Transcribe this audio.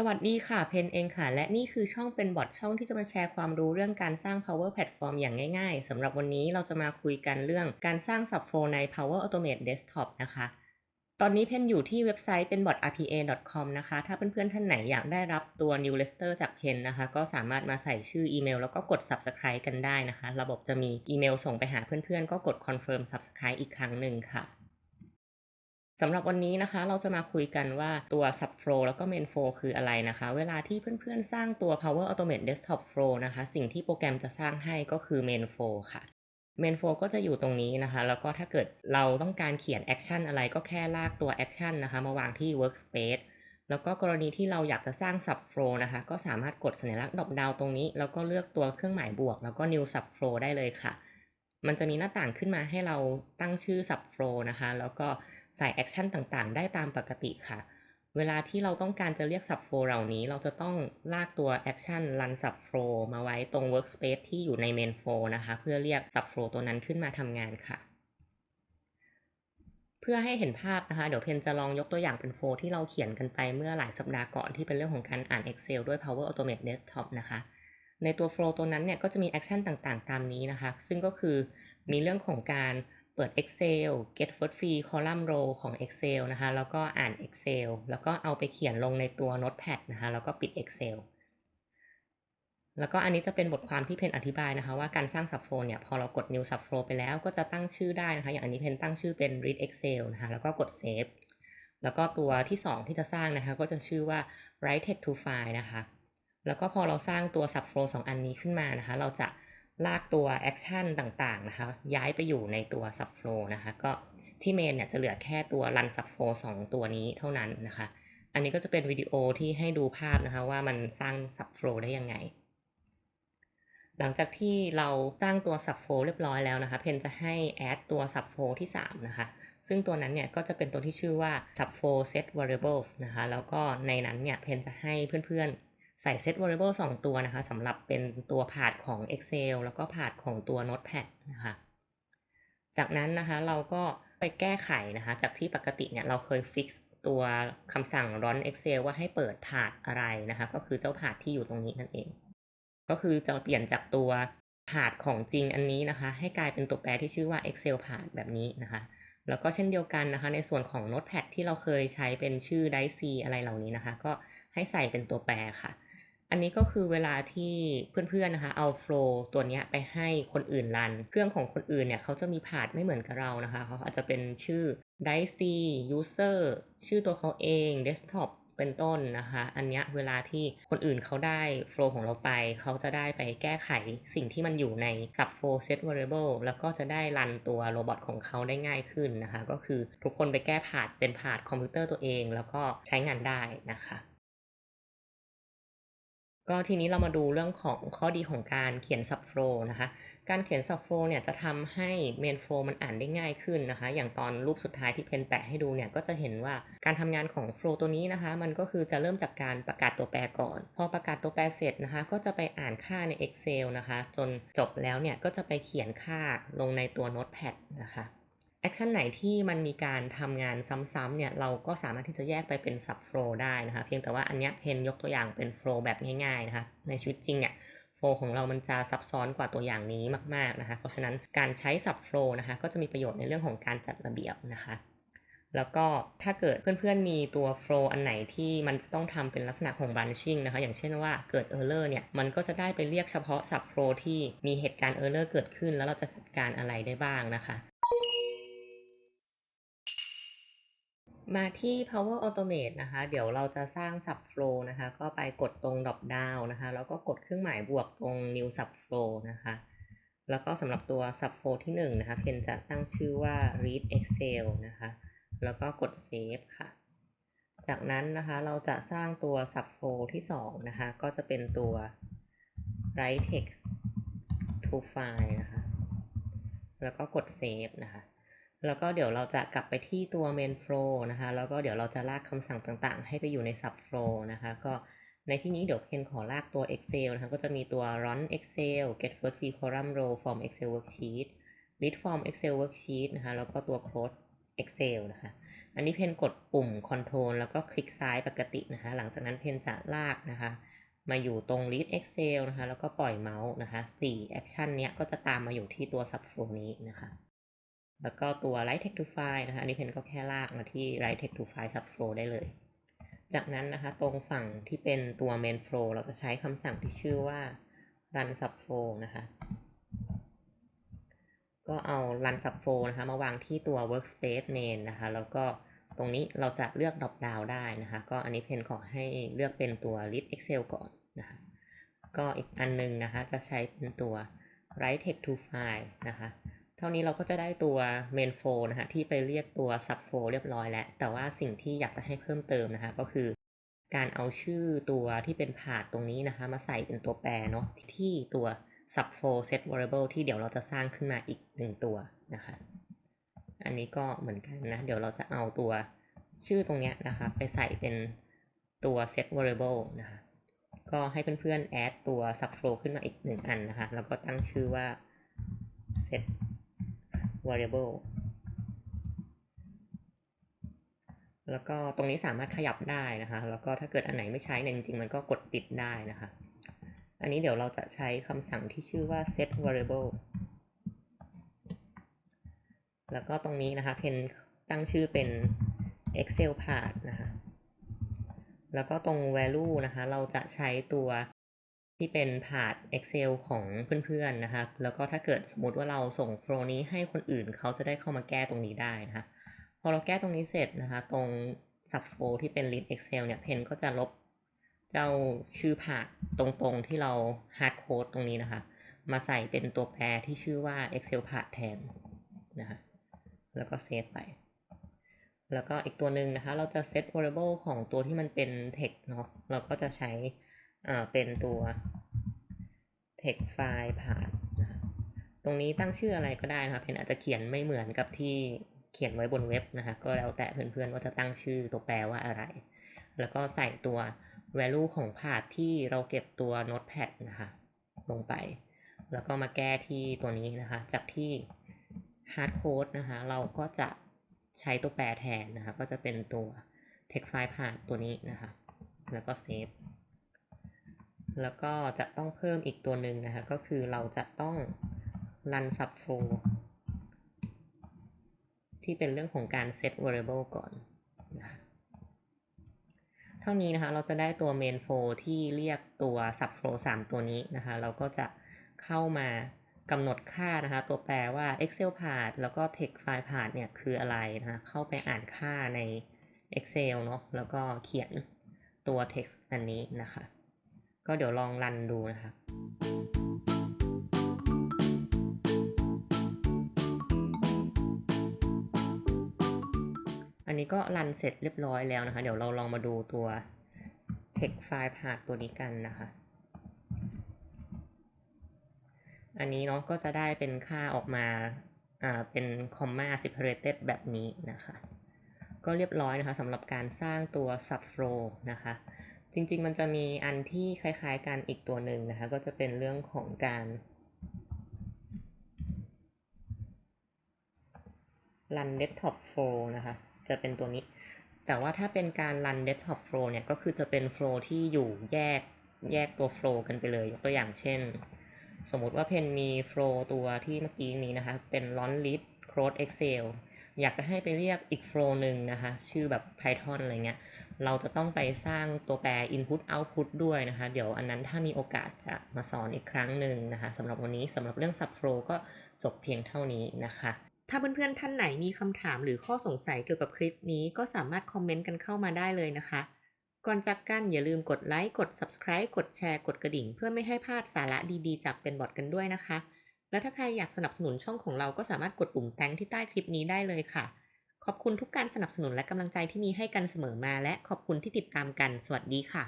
สวัสดีค่ะ เพนเองค่ะ และนี่คือช่องเป็นบอทช่องที่จะมาแชร์ความรู้เรื่องการสร้าง Power Platform อย่างง่ายๆสำหรับวันนี้เราจะมาคุยกันเรื่องการสร้าง Subflow ใน Power Automate Desktop นะคะ ตอนนี้เพนอยู่ที่เว็บไซต์ เป็น bot rpa.com นะคะ ถ้าเพื่อนๆท่านไหนอยากได้รับตัว newsletter จากเพนนะคะ ก็สามารถมาใส่ชื่ออีเมล แล้วก็กด subscribe กันได้นะคะ ระบบจะมีอีเมลส่งไปหาเพื่อนๆ ก็กด confirm subscribe อีกครั้งหนึ่งค่ะ สำหรับวันนี้นะคะเราจะมาคุยกันว่าตัว subflow แล้วก็ main flow คืออะไรนะคะ เวลาที่เพื่อนๆ สร้างตัว power automate desktop flow นะคะ สิ่งที่โปรแกรมจะสร้างให้ก็คือ main flow ค่ะ main flow ก็จะอยู่ตรงนี้นะคะ แล้วก็ถ้าเกิดเราต้องการเขียน action อะไรก็แค่ลากตัว action นะคะ มาวางที่ workspace แล้วก็กรณีที่เราอยากจะสร้าง subflow นะคะ ก็สามารถกดสัญลักษณ์ดอปดาวตรงนี้ แล้วก็เลือกตัวเครื่องหมายบวก แล้วก็ new subflow ได้เลยค่ะ มันจะมีหน้าต่างขึ้นมาให้เราตั้งชื่อ subflow นะคะ แล้วก็ ใส่แอคชั่นต่างๆ ได้ตามปกติค่ะ เวลาที่เราต้องการจะเรียก subflow เหล่านี้ เราจะต้องลากตัว action run subflow มาไว้ตรง workspace ที่อยู่ใน main flow นะคะ เพื่อเรียก subflow ตัวนั้นขึ้นมาทำงานค่ะ เพื่อให้เห็นภาพนะคะ เดี๋ยวเพนจะลองยกตัวอย่างเป็นโฟล์ที่เราเขียนกันไปเมื่อหลายสัปดาห์ก่อนที่เป็นเรื่องของการอ่าน Excel ด้วย Power Automate Desktop นะคะ ในตัว flow ตัวนั้นเนี่ยก็จะมีแอคชั่นต่างๆ ตามนี้นะคะ ซึ่งก็คือมีเรื่องของการ เปิด Excel get first free column row ของ Excel นะคะ แล้วก็อ่าน Excel แล้วก็เอาไปเขียนลงในตัว Notepad นะคะ แล้วก็ปิด Excel แล้วก็อันนี้จะเป็นบทความที่เพนอธิบายนะคะ ว่าการสร้าง subflow เนี่ย พอเรากด new subflow ไปแล้วก็จะตั้งชื่อได้นะคะ อย่างอันนี้เพนตั้งชื่อเป็น read excel นะคะ แล้วก็กด save แล้วก็ตัวที่ 2 ที่จะสร้างนะคะ ก็จะชื่อว่า write text to file นะคะ แล้วก็พอเราสร้างตัว subflow 2 อันนี้ขึ้นมานะคะ เราจะ ลากตัว action ต่างๆนะคะ ย้ายไปอยู่ในตัว subflow นะคะ ก็ที่ main เนี่ยจะเหลือแค่ตัว run subflow 2 ตัวนี้เท่านั้นนะคะ อันนี้ก็จะเป็นวิดีโอที่ให้ดูภาพนะคะว่ามันสร้าง subflow ได้ยังไง หลังจากที่เราสร้างตัว subflow เรียบร้อยแล้วนะคะ เพนจะให้ add ตัว subflow ที่ 3 นะคะ ซึ่งตัวนั้นเนี่ยก็จะเป็นตัวที่ชื่อว่า subflow set variables นะคะ แล้วก็ในนั้นเนี่ยเพนจะให้เพื่อนๆ ใส่ set variable 2 ตัวนะคะสำหรับเป็นตัวพาดของ Excel แล้วก็พาดของตัว Notepad นะคะ จากนั้นนะคะเราก็ไปแก้ไขนะคะ จากที่ปกติเนี่ยเราเคย fix ตัวคำสั่ง run Excel ว่าให้เปิดพาดอะไรนะคะ ก็คือเจ้าพาดที่อยู่ตรงนี้นั่นเอง ก็คือจะเปลี่ยนจากตัวพาดของจริงอันนี้นะคะ ให้กลายเป็นตัวแปรที่ชื่อว่า Excel พาดแบบนี้นะคะแล้วก็เช่นเดียวกันนะคะ ในส่วนของ Notepad ที่เราเคยใช้เป็นชื่อ d i c e อะไรเหล่านี้นะคะ ก็ให้ใส่เป็นตัวแปรค่ะ อันนี้ก็คือเวลาที่เพื่อนๆนะคะเอา flow ตัวนี้ไปให้คนอื่นรัน เครื่องของคนอื่นเนี่ยเขาจะมีพาดไม่เหมือนกับเรานะคะ เขาอาจจะเป็นชื่อ d i c e user ชื่อตัวเขาเอง desktop เป็นต้นนะคะ อันนี้เวลาที่คนอื่นเขาได้ flow ของเราไป เขาจะได้ไปแก้ไขสิ่งที่มันอยู่ใน subflow set variable แล้วก็จะได้รันตัวโรบอทของเขาได้ง่ายขึ้นนะคะ ก็คือทุกคนไปแก้ผาดเป็นผาดคอมพิวเตอร์ตัวเอง แล้วก็ใช้งานได้นะคะ ก็ทีนี้เรามาดูเรื่องของข้อดีของการเขียน subflow นะคะ การเขียน subflow เนี่ยจะทำให้ main flow มันอ่านได้ง่ายขึ้นนะคะ อย่างตอนรูปสุดท้ายที่เพนแปะให้ดูเนี่ยก็จะเห็นว่าการทำงานของ flow ตัวนี้นะคะ มันก็คือจะเริ่มจากการประกาศตัวแปรก่อน พอประกาศตัวแปรเสร็จนะคะ ก็จะไปอ่านค่าใน Excel นะคะ จนจบแล้วเนี่ยก็จะไปเขียนค่าลงในตัว Notepad นะคะ คชั่นไหนที่มันมีการทำงานซ้ำๆเนี่ยเราก็สามารถที่จะแยกไปเป็น sub flow ได้นะคะ เพียงแต่ว่าอันเนี้ยเพนยกตัวอย่างเป็น flow แบบง่ายๆนะคะ ในชีวิตจริงเนี่ย flow ของเรามันจะซับซ้อนกว่าตัวอย่างนี้มากๆนะคะ เพราะฉะนั้นการใช้ sub flow นะคะ ก็จะมีประโยชน์ในเรื่องของการจัดระเบียบนะคะแล้วก็ถ้าเกิดเพื่อนๆมีตัว flow อันไหนที่มันจะต้องทำเป็นลักษณะของ branching นะคะ อย่างเช่นว่าเกิด error เนี่ย มันก็จะได้ไปเรียกเฉพาะ sub flow ที่มีเหตุการณ์ error เกิดขึ้น แล้วเราจะจัดการอะไรได้บ้างนะคะ มาที่ Power Automate นะคะ เดี๋ยวเราจะสร้าง Subflow นะคะ ก็ไปกดตรง Drop Down นะคะ แล้วก็กดเครื่องหมายบวกตรง New Subflow นะคะ แล้วก็สำหรับตัว Subflow ที่1นะคะ เพนจะตั้งชื่อว่า Read Excel นะคะ แล้วก็กด Save ค่ะ จากนั้นนะคะเราจะสร้างตัว Subflow ที่ 2 นะคะ ก็จะเป็นตัว Write Text to File นะคะ แล้วก็กด Save นะคะ แล้วก็เดี๋ยวเราจะกลับไปที่ตัว main flow นะคะ แล้วก็เดี๋ยวเราจะลากคำสั่งต่างๆ ให้ไปอยู่ใน sub flow นะคะ ก็ในที่นี้เดี๋ยวเพนขอลากตัว Excel นะคะ ก็จะมีตัว run Excel get first free column row from Excel worksheet read from Excel worksheet นะคะ แล้วก็ตัว close Excel นะคะ อันนี้เพนกดปุ่ม Control แล้วก็คลิกซ้ายปกตินะคะ หลังจากนั้นเพนจะลากนะคะ มาอยู่ตรง Lead Excel นะคะ แล้วก็ปล่อยเมาส์นะคะ4 Action เนี้ยก็จะตามมาอยู่ที่ตัว Subflow นี้นะคะ แล้วก็ตัว Write Text to File นะคะอันนี้เพนก็แค่ลากมาที่ Write Text to File Subflow ได้เลย จากนั้นนะคะตรงฝั่งที่เป็นตัว Main Flow เราจะใช้คำสั่งที่ชื่อว่า Run Subflow นะคะ ก็เอา Run Subflow นะคะมาวางที่ตัว Workspace Main นะคะ แล้วก็ตรงนี้เราจะเลือก drop down ได้นะคะ ก็อันนี้เพนขอให้เลือกเป็นตัว List Excel ก่อนนะคะ ก็อีกอันนึงนะคะจะใช้เป็นตัว Write Text to File นะคะ เท่านี้เราก็จะได้ตัว main flow นะคะที่ไปเรียกตัว sub flow เรียบร้อยแล้ว แต่ว่าสิ่งที่อยากจะให้เพิ่มเติมนะคะ ก็คือ การเอาชื่อตัวที่เป็นผาดตรงนี้นะคะ มาใส่เป็นตัวแปรเนาะที่ตัว sub flow set variable ที่เดี๋ยวเราจะสร้างขึ้นมาอีกหนึ่งตัวนะคะ อันนี้ก็เหมือนกันนะ เดี๋ยวเราจะเอาตัวชื่อตรงเนี้ยนะคะ ไปใส่เป็นตัว set variable นะคะ ก็ให้เพื่อนๆ add ตัว sub flow ขึ้นมาอีกหนึ่งอันนะคะ แล้วก็ตั้งชื่อว่า set variable แล้วก็ตรงนี้สามารถขยับได้นะคะ แล้วก็ถ้าเกิดอันไหนไม่ใช้เนี่ยจริงๆมันก็กดปิดได้นะคะ อันนี้เดี๋ยวเราจะใช้คำสั่งที่ชื่อว่า set variable แล้วก็ตรงนี้นะคะเพนตั้งชื่อเป็น excel part นะคะ แล้วก็ตรง value นะคะ เราจะใช้ตัว ที่เป็นผาด Excel ของเพื่อนๆนะคะแล้วก็ถ้าเกิดสมมติว่าเราส่งโฟลนี้ให้คนอื่นเขาจะได้เข้ามาแก้ตรงนี้ได้นะคะพอเราแก้ตรงนี้เสร็จนะคะ ตรง sub f o l ที่เป็น list Excel เนี่ยเพนก็จะลบเจ้าชื่อผาดตรงๆที่เรา hard code ตรงนี้นะคะ มาใส่เป็นตัวแปรที่ชื่อว่า Excel ผาดแทนนะคะแล้วก็เซฟไปแล้วก็อีกตัวหนึ่งนะคะ เราจะ set variable ของตัวที่มันเป็น text เนาะเราก็จะใช้ เป็นตัว text file ผ่านนะตรงนี้ตั้งชื่ออะไรก็ได้นะครับเพนอาจจะเขียนไม่เหมือนกับที่เขียนไว้บนเว็บนะคะก็แล้วแต่เพื่อนๆว่าจะตั้งชื่อตัวแปรว่าอะไร แล้วก็ใส่ตัว value ของพาดที่เราเก็บตัว notepad นะคะลงไป แล้วก็มาแก้ที่ตัวนี้นะคะ จากที่ hard code นะคะ เราก็จะใช้ตัวแปรแทนนะคะ ก็จะเป็นตัว text file ผ่านตัวนี้นะคะ แล้วก็เซฟ แล้วก็จะต้องเพิ่มอีกตัวหนึ่งนะคะ ก็คือเราจะต้อง run subflow ที่เป็นเรื่องของการ set variable ก่อนนะเท่านี้นะคะเราจะได้ตัว main flow ที่เรียกตัว subflow 3 ตัวนี้นะคะ เราก็จะเข้ามากำหนดค่านะคะ ตัวแปรว่า excel part แล้วก็ text file part เนี่ยคืออะไรนะคะ เข้าไปอ่านค่าใน excel เนาะแล้วก็เขียนตัว text อันนี้นะคะ ก็เดี๋ยวลองรันดูนะคะอันนี้ก็รันเสร็จเรียบร้อยแล้วนะคะ เดี๋ยวเราลองมาดูตัว text file part ตัวนี้กันนะคะ อันนี้เนาะก็จะได้เป็นค่าออกมา อ่า เป็น comma separated แบบนี้นะคะ ก็เรียบร้อยนะคะสำหรับการสร้างตัว subflow นะคะ จริงๆ มันจะมีอันที่คล้ายๆกันอีกตัวหนึ่งนะคะ ก็จะเป็นเรื่องของการ run desktop flow นะคะ จะเป็นตัวนี้ แต่ว่าถ้าเป็นการ run desktop flow เนี่ย ก็คือจะเป็น flow ที่อยู่แยกแยกตัว flow กันไปเลย ยกตัวอย่างเช่น สมมุติว่าเพนมี flow ตัวที่เมื่อกี้นี้นะคะ เป็น launch list close excel อยากจะให้ไปเรียกอีก flow หนึ่งนะคะ ชื่อแบบ python อะไรเงี้ย เราจะต้องไปสร้างตัวแปร input output ด้วยนะคะ เดี๋ยวอันนั้นถ้ามีโอกาสจะมาสอนอีกครั้งหนึ่งนะคะสำหรับวันนี้สำหรับเรื่อง subflow ก็จบเพียงเท่านี้นะคะ ถ้าเพื่อนๆท่านไหนมีคำถามหรือข้อสงสัยเกี่ยวกับคลิปนี้ก็สามารถคอมเมนต์กันเข้ามาได้เลยนะคะ ก่อนจากกันอย่าลืมกดไลค์กด subscribe กดแชร์กดกระดิ่ง เพื่อไม่ให้พลาดสาระดีๆ จากเป็นบอทกันด้วยนะคะ และถ้าใครอยากสนับสนุนช่องของเราก็สามารถกดปุ่มแตงที่ใต้คลิปนี้ได้เลยค่ะ ขอบคุณทุกการสนับสนุนและกำลังใจที่มีให้กันเสมอมา และขอบคุณที่ติดตามกัน สวัสดีค่ะ